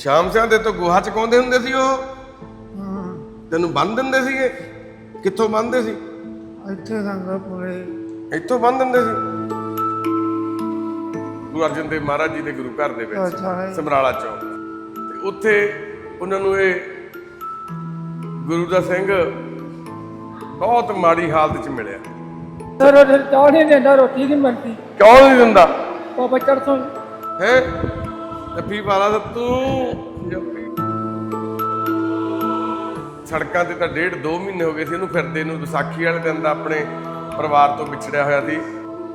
ਸ਼ਾਮ ਸਿਆਂ ਦੇ ਤੋਂ ਗੋਹਾ ਚਕਾਉਂਦੇ ਹੁੰਦੇ ਸੀ ਉਹ ਤੈਨੂੰ ਬੰਨ ਦਿੰਦੇ ਸੀਗੇ ਕਿੱਥੋਂ ਬੰਨਦੇ ਸੀ ਇੱਥੇ ਸੰਗਾ ਪੁਰੇ ਇੱਥੋਂ ਬੰਨ ਦਿੰਦੇ ਸੀ ਗੁਰੂ ਅਰਜਨ ਦੇਵ ਮਹਾਰਾਜ ਜੀ ਦੇ ਗੁਰੂ ਘਰ ਦੇ ਵਿੱਚ ਸਮਰਾਲਾ ਚੌਕ ਤੇ ਉੱਥੇ ਉਹਨਾਂ ਨੂੰ ਇਹ ਗੁਰੂ ਦਾ ਸਿੰਘ ਬਹੁਤ ਮਾੜੀ ਹਾਲਤ 'ਚ ਮਿਲਿਆ ਚਾਹ ਨਹੀਂ ਦਿੰਦਾ ਰੋਟੀ ਨਹੀਂ ਮਿਲਦੀ ਕਿਉਂ ਨਹੀਂ ਦਿੰਦਾ ਬਾਬਾ ਚੜਸੋਂ ਹੈ ਜੱਫੀ ਵਾਲਾ ਤਾਂ ਤੂੰ ਜੱਫੀ ਸੜਕਾਂ ਤੇ ਤਾਂ ਡੇਢ ਦੋ ਮਹੀਨੇ ਹੋ ਗਏ ਸੀ ਇਹਨੂੰ ਫਿਰਦੇ ਨੂੰ ਵਿਸਾਖੀ ਵਾਲੇ ਦਿਨ ਦਾ ਆਪਣੇ ਪਰਿਵਾਰ ਤੋਂ ਵਿਛੜਿਆ ਹੋਇਆ ਸੀ।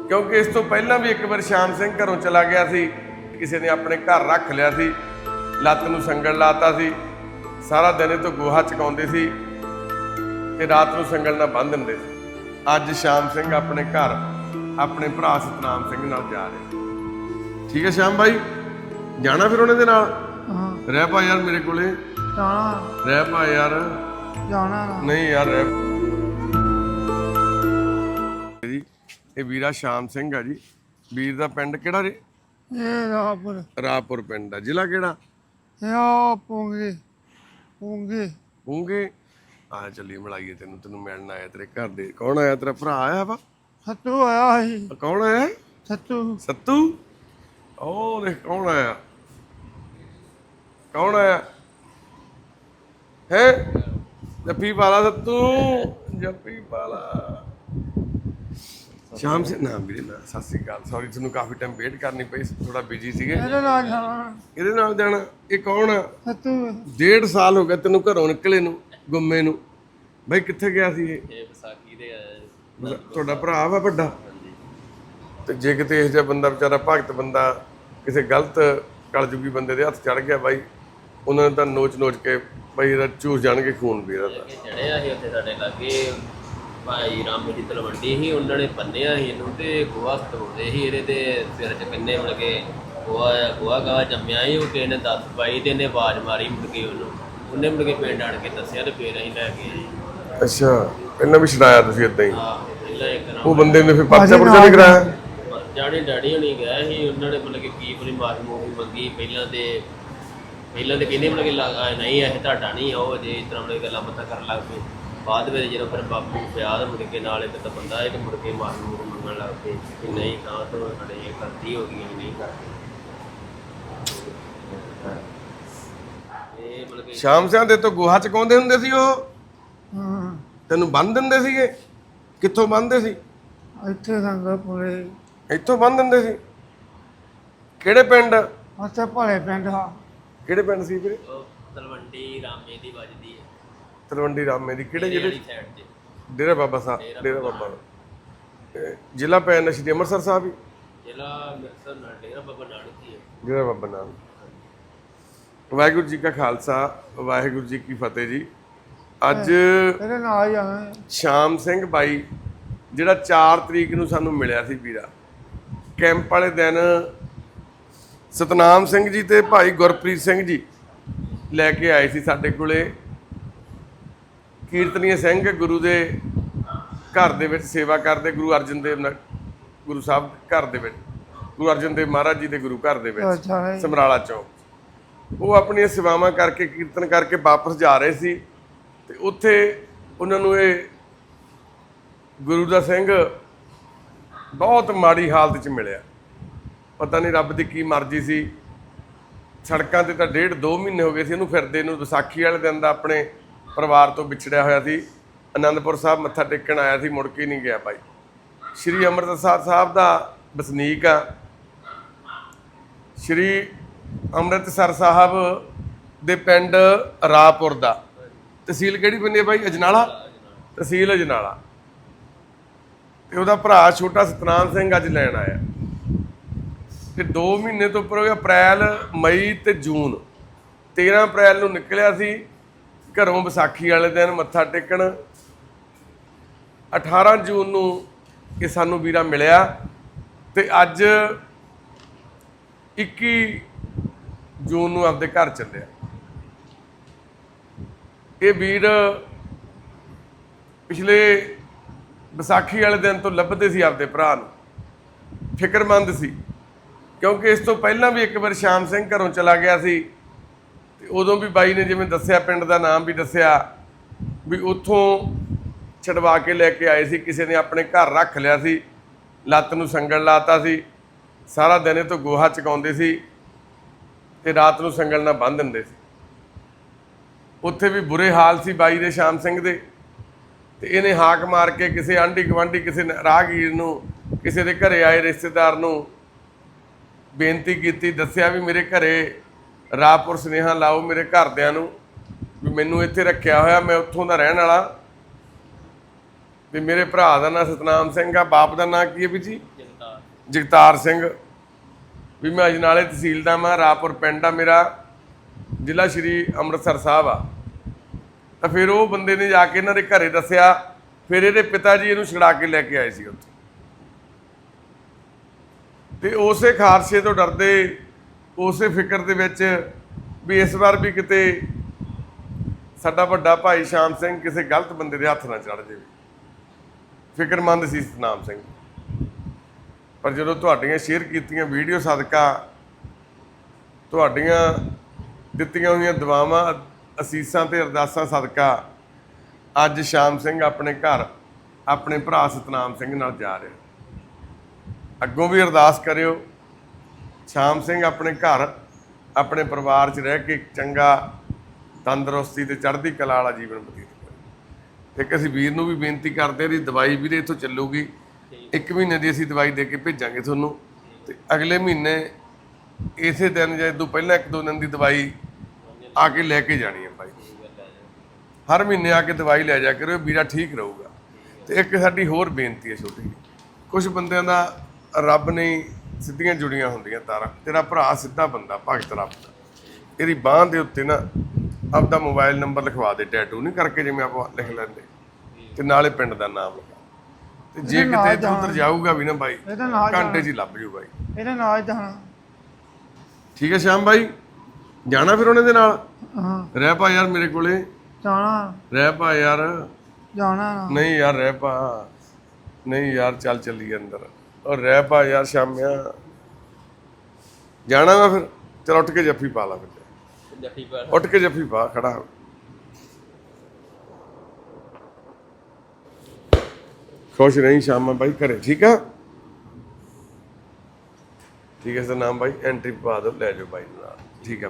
ਕਿਉਂਕਿ ਇਸ ਤੋਂ ਪਹਿਲਾਂ ਵੀ ਇੱਕ ਵਾਰ ਸ਼ਾਮ ਸਿੰਘ ਘਰੋਂ ਚਲਾ ਗਿਆ ਸੀ, ਕਿਸੇ ਨੇ ਆਪਣੇ ਘਰ ਰੱਖ ਲਿਆ ਸੀ, ਲੱਤ ਨੂੰ ਸੰਗਲ ਲਾਤਾ ਸੀ, ਸਾਰਾ ਦਿਨ ਇਹ ਤੋਂ ਗੋਹਾ ਚਕਾਉਂਦੇ ਸੀ ਤੇ ਰਾਤ ਨੂੰ ਸੰਗਲ ਨਾਲ ਬੰਨ੍ਹ ਦਿੰਦੇ ਸੀ। ਅੱਜ ਸ਼ਾਮ ਸਿੰਘ ਆਪਣੇ ਘਰ, ਆਪਣੇ ਭਰਾ ਸਤਨਾਮ ਸਿੰਘ ਨਾਲ ਜਾ ਰਿਹਾ। ਠੀਕ ਹੈ ਸ਼ਾਮ ਭਾਈ ਜਾਣਾ ਫਿਰ ਉਹਨਾਂ ਦੇ ਨਾਲ? ਹਾਂ। ਰਹਿ ਪਾ ਯਾਰ ਮੇਰੇ ਕੋਲੇ। ਜਾਣਾ। ਰਹਿ ਪਾ ਯਾਰ। ਜਾਣਾ। ਨਾ। ਨਹੀਂ ਯਾਰ ਰਹਿ ਜੀ ਇਹ ਵੀਰਾ ਸ਼ਾਮ ਸਿੰਘ ਆ ਜੀ। ਵੀਰ ਦਾ ਪਿੰਡ ਕਿਹੜਾ ਰੇ ਇਹ ਰਾਪੁਰ ਰਾਪੁਰ ਪਿੰਡ ਆ। ਜ਼ਿਲ੍ਹਾ ਕਿਹੜਾ? ਇਹ ਆ ਪੋਂਗੇ। ਪੋਂਗੇ। ਪੂੰਗੇ? ਆ ਚੱਲੀ ਮਿਲਾਈਏ ਤੈਨੂੰ। ਤੈਨੂੰ ਮਿਲਣ ਆਇਆ ਤੇਰੇ ਘਰ ਦੇ। ਕੌਣ ਆਇਆ? ਤੇਰਾ ਭਰਾ ਆਇਆ ਵਾ? ਸੱਤੂ ਆਇਆ ਸੀ। ਕੌਣ ਆਇਆ? ਸੱਤੂ। ਸੱਤੂ? ਉਹ ਦੇਖ ਕੌਣ ਆਇਆ? ਕੌਣ ਆਇਆ ਹੈ? ਜੱਫੀ ਪਾਲਾ ਸੱਤੂ। ਜੱਫੀ ਪਾਲਾ। ਸ਼ਾਮ ਸੇ ਨਾ ਵੀਰੇ ਨਾ ਸਤਿ ਸ੍ਰੀ ਅਕਾਲ। ਸੌਰੀ ਤੁਹਾਨੂੰ ਕਾਫੀ ਟਾਈਮ ਵੇਟ ਕਰਨੀ ਪਈ ਥੋੜਾ ਬਿਜ਼ੀ ਸੀਗੇ। ਇਹਦੇ ਨਾਲ ਜਾਣਾ। ਇਹਦੇ ਨਾਲ ਜਾਣਾ? ਇਹ ਕੌਣ ਆ ਸੱਤੂ। ਡੇਢ ਸਾਲ ਹੋ ਗਿਆ ਤੈਨੂੰ ਘਰੋਂ ਨਿਕਲੇ ਨੂੰ ਗੁੰਮੇ ਨੂੰ। ਬਈ ਕਿੱਥੇ ਗਿਆ ਸੀ ਇਹ? ਇਹ ਵਿਸਾਖੀ ਦੇ ਆਇਆ। ਤੁਹਾਡਾ ਭਰਾ ਵਾ ਵੱਡਾ? ਤੇ ਜੇ ਕਿਤੇ ਇਹ ਜਿਹਾ ਬੰਦਾ ਵਿਚਾਰਾ ਭਗਤ ਬੰਦਾ ਕਿਸੇ ਗਲਤ ਕਲਯੁਗੀ ਬੰਦੇ ਦੇ ਹੱਥ ਚੜ ਗਿਆ ਬਾਈ ਉਹਨਾਂ ਨੇ ਤਾਂ ਨੋਚ ਨੋਚ ਕੇ ਬਾਈ ਇਹਦਾ ਚੂਸ ਜਾਣਗੇ ਖੂਨ ਵੀ ਇਹਦਾ ਤਾਂ। ਚੜਿਆ ਸੀ ਉੱਥੇ ਸਾਡੇ ਲਾਗੇ ਭਾਈ ਰਾਮ ਜੀ ਤਲਵੰਡੀ ਸੀ ਉਹਨਾਂ ਨੇ ਬੰਨਿਆ ਸੀ ਇਹਨੂੰ ਤੇ ਗੋਆ ਖਤੋਦੇ ਸੀ ਇਹਦੇ ਤੇ ਸਿਰ 'ਚ ਕਿੰਨੇ ਮਿਲ ਕੇ ਗੋਆ ਗੋਆ ਗਾ ਜੰਮਿਆ ਸੀ ਉਹ ਕਿਸੇ ਨੇ ਦੱਸ ਪਾਈ ਤੇ ਇਹਨੇ ਆਵਾਜ਼ ਮਾਰੀ ਮੁੜ ਕੇ ਉਹਨੂੰ। ਉਹਨੇ ਮੁੜ ਕੇ ਪਿੰਡ ਆਣ ਕੇ ਦੱਸਿਆ ਤੇ ਫੇਰ ਅਸੀਂ ਲੈ ਜੀ ਅੱਛਾ ਪਹਿਲਾਂ ਵੀ ਛਡਾਇਆ ਤੁਸੀਂ ਇਦਾਂ ਹੀ? ਪਹਿਲਾਂ ਇੱਕ ਉਹ ਬੰਦੇ ਨੇ ਫਿਰ ਪਰਚਾ ਪੁਰਚਾ ਨਹੀਂ ਕਰਾਇਆ? ਜਾਣੇ ਡੈਡੀ ਹੋਣੀ ਗਏ ਸੀ ਉਹਨਾਂ ਨੇ ਮਤਲਬ ਕਿ ਕੀ ਪਰੀ ਮਾਫੀ ਮੂਫੀ ਮੰਗੀ ਪਹਿਲਾਂ ਤੇ ਪਹਿਲਾਂ ਤੇ ਕਹਿੰਦੇ ਮਤਲਬ ਕਿ ਲਾ- ਆ ਨਹੀਂ ਇਹ ਤੁਹਾਡਾ ਨਹੀਂ ਆ, ਉਹ ਜੇ ਇਸ ਤਰ੍ਹਾਂ ਮਤਲਬ ਗੱਲਾਂ ਬਾਤਾਂ ਕਰਨ ਲੱਗ ਪਏ। ਬਾਅਦ ਵਿੱਚ ਜਦੋਂ ਫਿਰ ਬਾਪੂ ਪਿਆਦ ਮੁੜ ਕੇ ਨਾਲ ਇੱਕ ਤਾਂ ਬੰਦਾ ਤੇ ਮੁੜ ਕੇ ਮਾਫੀ ਮੂਫੀ ਮੰਗਣ ਲੱਗ ਪਏ ਕਿ ਨਹੀਂ ਤੋਂ ਸਾਡੇ ਇਹ ਗਲਤੀ ਹੋ ਗਈ ਨਹੀਂ ਕਰਦੇ। ਇਹ ਮਤਲਬ ਕਿ ਸ਼ਾਮ ਸਿਆਂ ਦੇ ਤੋਂ ਗੋਹਾ ਚਕਾਉਂਦੇ ਹੁੰਦੇ ਸੀ ਉਹ? ਹਾਂ। ਤੈਨੂੰ ਬੰਨ ਦਿੰਦੇ ਸੀਗੇ? ਕਿੱਥੋਂ ਬੰਨਦੇ ਸੀ? ਇੱਥੇ ਸੰਗਾ ਪੁਰੇ ਇੱਥੋਂ ਬੰਨ ਦਿੰਦੇ ਸੀ? ਕਿਹੜੇ ਪਿੰਡ? ਉੱਥੇ ਭਲੇ ਪਿੰਡ ਆ। ਕਿਹੜੇ ਪਿੰਡ ਸੀ ਵੀਰੇ? ਉਹ ਤਲਵੰਡੀ ਰਾਮੇ ਦੀ ਵੱਜਦੀ ਹੈ। ਤਲਵੰਡੀ ਰਾਮੇ ਦੀ ਕਿਹੜੇ ਜਿਹੜੇ ਸਾਈਡ ਤੇ। ਡੇਰਾ ਬਾਬਾ ਸਾਹਿਬ ਡੇਰਾ ਬਾਬਾ। ਇਹ ਜ਼ਿਲ੍ਹਾ ਪੈਣ ਸ਼੍ਰੀ ਅੰਮ੍ਰਿਤਸਰ ਸਾਹਿਬ ਹੀ? ਜ਼ਿਲ੍ਹਾ ਮਿਰਸਰ ਨਾਲ ਡੇਰਾ ਬਾਬਾ ਨਾਨਕ ਹੀ ਹੈ। ਡੇਰਾ ਬਾਬਾ ਨਾਨਕ। ਵਾਹਿਗੁਰੂ ਜੀ ਕਾ ਖਾਲਸਾ ਵਾਹਿਗੁਰੂ ਜੀ ਕੀ ਫਤਿਹ ਜੀ। ਅੱਜ ਇਹਦੇ ਨਾਲ ਜਾਣਾ ਸ਼ਾਮ ਸਿੰਘ ਬਾਈ ਜਿਹੜਾ 4 ਤਰੀਕ ਨੂੰ ਸਾਨੂੰ ਮਿਲਿਆ ਸੀ ਵੀਰਾ ਕੈਂਪ ਵਾਲੇ ਦਿਨ ਸਤਨਾਮ ਸਿੰਘ ਜੀ ਤੇ ਭਾਈ ਗੁਰਪ੍ਰੀਤ ਸਿੰਘ ਜੀ ਲੈ ਕੇ ਆਏ ਸੀ ਸਾਡੇ ਕੋਲੇ। ਕੀਰਤਨੀय ਸਿੰਘ ਗੁਰੂ ਦੇ ਘਰ ਦੇ ਵਿੱਚ ਸੇਵਾ ਕਰਦੇ ਗੁਰੂ ਅਰਜਨ ਦੇਵ ਗੁਰੂ ਸਾਹਿਬ ਘਰ ਦੇ ਵਿੱਚ ਗੁਰੂ ਅਰਜਨ ਦੇਵ ਮਹਾਰਾਜ ਜੀ ਦੇ ਗੁਰੂ ਘਰ ਦੇ ਵਿੱਚ ਸਮਰਾਲਾ ਚੌਕ ਉਹ ਆਪਣੀਆਂ ਸੇਵਾਵਾਂ ਕਰਕੇ ਕੀਰਤਨ ਕਰਕੇ ਵਾਪਸ ਜਾ ਰਹੇ ਸੀ ਤੇ ਉੱਥੇ ਉਹਨਾਂ ਨੂੰ ਇਹ ਗੁਰੂ ਦਾ ਸਿੰਘ ਬਹੁਤ ਮਾੜੀ ਹਾਲਤ 'ਚ ਮਿਲਿਆ। ਪਤਾ ਨਹੀਂ ਰੱਬ ਦੀ ਕੀ ਮਰਜ਼ੀ ਸੀ। ਸੜਕਾਂ ਤੇ ਤਾਂ ਡੇਢ ਦੋ ਮਹੀਨੇ ਹੋ ਗਏ ਸੀ, ਇਹਨੂੰ ਫਿਰਦੇ ਨੂੰ। ਵਿਸਾਖੀ ਵਾਲੇ ਦਿਨ ਦਾ ਆਪਣੇ ਪਰਿਵਾਰ ਤੋਂ ਵਿਛੜਿਆ ਹੋਇਆ ਸੀ। ਅਨੰਦਪੁਰ ਸਾਹਿਬ ਮੱਥਾ ਟੇਕਣ ਆਇਆ ਸੀ, ਮੁੜ ਕੇ ਨਹੀਂ ਗਿਆ ਭਾਈ। ਸ਼੍ਰੀ ਅੰਮ੍ਰਿਤਸਰ ਸਾਹਿਬ ਦਾ ਵਸਨੀਕ ਆ। ਸ਼੍ਰੀ ਅੰਮ੍ਰਿਤਸਰ ਸਾਹਿਬ ਦੇ ਪਿੰਡ ਰਾਪੁਰ ਦਾ। ਤਹਿਸੀਲ ਕਿਹੜੀ ਪੈਂਦੀ ਹੈ ਭਾਈ? ਅਜਨਾਲਾ? ਤਹਿਸੀਲ ਅਜਨਾਲਾ। ਤੇ ਉਹਦਾ ਭਰਾ ਛੋਟਾ ਸਤਨਾਮ ਸਿੰਘ ਅੱਜ ਲੈਣ ਆਇਆ। ਤੇ 2 ਮਹੀਨੇ ਤੋਂ ਉੱਪਰ ਹੋ ਗਿਆ ਅਪ੍ਰੈਲ, ਮਈ ਤੇ ਜੂਨ। 13 ਅਪ੍ਰੈਲ ਨੂੰ ਨਿਕਲਿਆ ਸੀ ਘਰੋਂ ਵਿਸਾਖੀ ਵਾਲੇ ਦਿਨ, ਮੱਥਾ ਟੇਕਣ। 18 ਜੂਨ ਨੂੰ ਇਹ ਸਾਨੂੰ ਵੀਰਾ ਮਿਲਿਆ ਤੇ ਅੱਜ 21 ਜੂਨ ਨੂੰ ਆਪਦੇ ਘਰ ਚੱਲਿਆ। ਇਹ ਵੀਰ ਪਿਛਲੇ ਵਿਸਾਖੀ ਵਾਲੇ ਦਿਨ ਤੋਂ ਲੱਭਦੇ ਸੀ ਆਪਦੇ ਭਰਾ ਨੂੰ। ਫਿਕਰਮੰਦ ਸੀ। ਕਿਉਂਕਿ ਇਸ ਤੋਂ ਪਹਿਲਾਂ ਵੀ ਇੱਕ ਵਾਰ ਸ਼ਾਮ ਸਿੰਘ ਘਰੋਂ ਚਲਾ ਗਿਆ ਸੀ। ਤੇ ਉਦੋਂ ਵੀ ਬਾਈ ਨੇ ਜਿਵੇਂ ਦੱਸਿਆ, ਪਿੰਡ ਦਾ ਨਾਮ ਵੀ ਦੱਸਿਆ, ਵੀ ਉੱਥੋਂ ਛਡਵਾ ਕੇ ਲੈ ਕੇ ਆਏ ਸੀ। ਕਿਸੇ ਨੇ ਆਪਣੇ ਘਰ ਰੱਖ ਲਿਆ ਸੀ। ਲੱਤ ਨੂੰ ਸੰਗਲ ਲਾਤਾ ਸੀ। ਸਾਰਾ ਦਿਨ ਇਹ ਤੋਂ ਗੋਹਾ ਚਕਾਉਂਦੇ ਸੀ ਤੇ ਰਾਤ ਨੂੰ ਸੰਗਲ ਨਾਲ ਬੰਨ੍ਹ ਦਿੰਦੇ ਸੀ। ਉੱਥੇ ਵੀ ਬੁਰੇ ਹਾਲ ਸੀ ਬਾਈ ਦੇ, ਸ਼ਾਮ ਸਿੰਘ ਦੇ। ਤੇ ਇਹਨੇ ਹਾਕ ਮਾਰ ਕੇ ਕਿਸੇ ਆਂਢੀ ਗੁਆਂਢੀ ਕਿਸੇ ਰਾਹਗੀਰ ਨੂੰ, ਕਿਸੇ ਦੇ ਘਰੇ ਆਏ ਰਿਸ਼ਤੇਦਾਰ ਨੂੰ ਬੇਨਤੀ ਕੀਤੀ ਦੱਸਿਆ ਵੀ ਮੇਰੇ ਘਰੇ ਰਾਪੁਰ ਸੁਨੇਹਾ ਲਾਓ ਮੇਰੇ ਘਰਦਿਆਂ ਨੂੰ ਵੀ ਮੈਨੂੰ ਇੱਥੇ ਰੱਖਿਆ ਹੋਇਆ ਮੈਂ ਉੱਥੋਂ ਦਾ ਰਹਿਣ ਵਾਲਾ। ਵੀ ਮੇਰੇ ਭਰਾ ਦਾ ਨਾਂ ਸਤਨਾਮ ਸਿੰਘ ਆ ਬਾਪ ਦਾ ਨਾਂ ਕੀ ਹੈ ਵੀ ਜੀ? ਜਗਤਾਰ। ਜਗਤਾਰ ਸਿੰਘ। ਵੀ ਮੈਂ ਅਜਨਾਲੇ ਤਹਿਸੀਲ ਦਾ ਮੈਂ ਰਾਪੁਰ ਪਿੰਡ ਆ ਮੇਰਾ ਜ਼ਿਲ੍ਹਾ ਸ਼੍ਰੀ ਅੰਮ੍ਰਿਤਸਰ ਸਾਹਿਬ ਆ। ਤਾਂ ਫਿਰ ਉਹ ਬੰਦੇ ਨੇ ਜਾ ਕੇ ਇਹਨਾਂ ਦੇ ਘਰੇ ਦੱਸਿਆ ਫਿਰ ਇਹਦੇ ਪਿਤਾ ਜੀ ਇਹਨੂੰ ਛੁਡਾ ਕੇ ਲੈ ਕੇ ਆਏ ਸੀ ਉੱਥੇ। ਤੇ ਉਸੇ ਖਾਰਸ਼ੇ ਤੋਂ ਡਰਦੇ, ਉਸੇ ਫਿਕਰ ਦੇ ਵਿੱਚ ਵੀ ਇਸ ਵਾਰ ਵੀ ਕਿਤੇ ਸਾਡਾ ਵੱਡਾ ਭਾਈ ਸ਼ਾਮ ਸਿੰਘ ਕਿਸੇ ਗਲਤ ਬੰਦੇ ਦੇ ਹੱਥ ਨਾ ਚੜ ਜਾਵੇ। ਫਿਕਰਮੰਦ ਸੀ ਸਤਨਾਮ ਸਿੰਘ। ਪਰ ਜਦੋਂ ਤੁਹਾਡੀਆਂ ਸ਼ੇਅਰ ਕੀਤੀਆਂ ਵੀਡੀਓ ਸਦਕਾ, ਤੁਹਾਡੀਆਂ ਦਿੱਤੀਆਂ ਹੋਈਆਂ ਦੁਆਵਾਂ, ਅਸੀਸਾਂ ਤੇ ਅਰਦਾਸਾਂ ਸਦਕਾ, ਅੱਜ ਸ਼ਾਮ ਸਿੰਘ ਆਪਣੇ ਘਰ, ਆਪਣੇ ਭਰਾ ਸਤਨਾਮ ਸਿੰਘ ਨਾਲ ਜਾ ਰਿਹਾ। ਅੱਗੋਂ ਵੀ ਅਰਦਾਸ ਕਰਿਓ। ਸ਼ਾਮ ਸਿੰਘ ਆਪਣੇ ਘਰ, ਆਪਣੇ ਪਰਿਵਾਰ 'ਚ ਰਹਿ ਕੇ ਚੰਗਾ ਤੰਦਰੁਸਤੀ ਤੇ ਚੜ੍ਹਦੀ ਕਲਾ ਵਾਲਾ ਜੀਵਨ ਬਤੀਤ ਕਰੇ ਇੱਕ ਅਸੀਂ ਵੀਰ ਨੂੰ ਵੀ ਬੇਨਤੀ ਕਰਦੇ ਹਾਂ ਦੀ ਦਵਾਈ ਵੀਰੇ ਇੱਥੋਂ ਚੱਲੂਗੀ। ਇੱਕ ਮਹੀਨੇ ਦੀ ਅਸੀਂ ਦਵਾਈ ਦੇ ਕੇ ਭੇਜਾਂਗੇ ਤੁਹਾਨੂੰ। ਤੇ ਅਗਲੇ ਮਹੀਨੇ ਇਸੇ ਦਿਨ ਜਾਂ ਇਦੋਂ ਪਹਿਲਾਂ ਇੱਕ ਦੋ ਦਿਨ ਦੀ ਦਵਾਈ ਆ ਕੇ ਲੈ ਕੇ ਜਾਣੀ ਹੈ ਭਾਈ। ਹਰ ਮਹੀਨੇ ਆ ਕੇ ਦਵਾਈ ਲੈ ਜਾ ਕਰੋ ਵੀਰਾ ਠੀਕ ਰਹੂਗਾ। ਤੇ ਇੱਕ ਸਾਡੀ ਹੋਰ ਬੇਨਤੀ ਹੈ ਛੋਟੀ ਕੁਝ ਬੰਦਿਆਂ ਦਾ ਰੱਬ ਨੇ ਸਿੱਧੀਆਂ ਜੁੜੀਆਂ ਹੁੰਦੀਆਂ ਤਾਰਾਂ। ਤੇਰਾ ਭਰਾ ਸਿੱਧਾ ਬੰਦਾ ਭਗਤ ਰੱਬ ਦਾ। ਇਹਦੀ ਬਾਹ ਦੇ ਉੱਤੇ ਨਾ ਆਪਦਾ ਮੋਬਾਈਲ ਨੰਬਰ ਲਿਖਵਾ ਦੇ ਟੈਟੂ ਨਹੀਂ ਕਰਕੇ ਜਿਵੇਂ ਆਪਾਂ ਲਿਖ ਲੈਂਦੇ। ਤੇ ਨਾਲੇ ਪਿੰਡ ਦਾ ਨਾਮ ਲਿਖਾ। ਤੇ ਜੇ ਕਿਤੇ ਤੂੰ ਉੱਧਰ ਜਾਊਗਾ ਵੀ ਨਾ ਬਾਈ ਘੰਟੇ 'ਚ ਹੀ ਲੱਭ ਜੂ ਬਾਈ। ਇਹਦੇ ਨਾਲ ਹੀ ਜਾਣਾ ਠੀਕ ਹੈ ਸ਼ਾਮ ਬਾਈ ਜਾਣਾ ਫਿਰ ਉਹਨਾਂ ਦੇ ਨਾਲ? ਹਾਂ। ਰਹਿ ਪਾ ਯਾਰ ਮੇਰੇ ਕੋਲੇ। ਜਾਣਾ। ਰਹਿ ਪਾ ਯਾਰ। ਜਾਣਾ। ਨਹੀਂ ਯਾਰ ਰਹਿ ਪਾ। ਨਹੀਂ ਯਾਰ ਚੱਲ ਚੱਲੀ ਅੰਦਰ। ਔਰ ਰਹਿ ਪਾ ਯਾਰ ਸ਼ਾਮਿਆ ਜਾਣਾ ਵਾ ਫਿਰ ਚਲ ਉੱਠ ਕੇ ਜੱਫੀ ਪਾ ਲਾ ਫਿਰ ਜੱਫੀ ਪਾ ਉੱਠ ਕੇ ਜੱਫੀ ਪਾ ਖੜਾ ਹੋ। ਖੁਸ਼ ਰਹੀ ਸ਼ਾਮਾ ਬਾਈ ਘਰੇ ਠੀਕ ਆ ਠੀਕ ਹੈ ਸਰ ਨਾਮ ਬਾਈ ਐਂਟਰੀ ਪਾ ਦਿਓ ਲੈ ਜਾਓ ਬਾਈ ਨੂੰ ਨਾਲ ਠੀਕ ਹੈ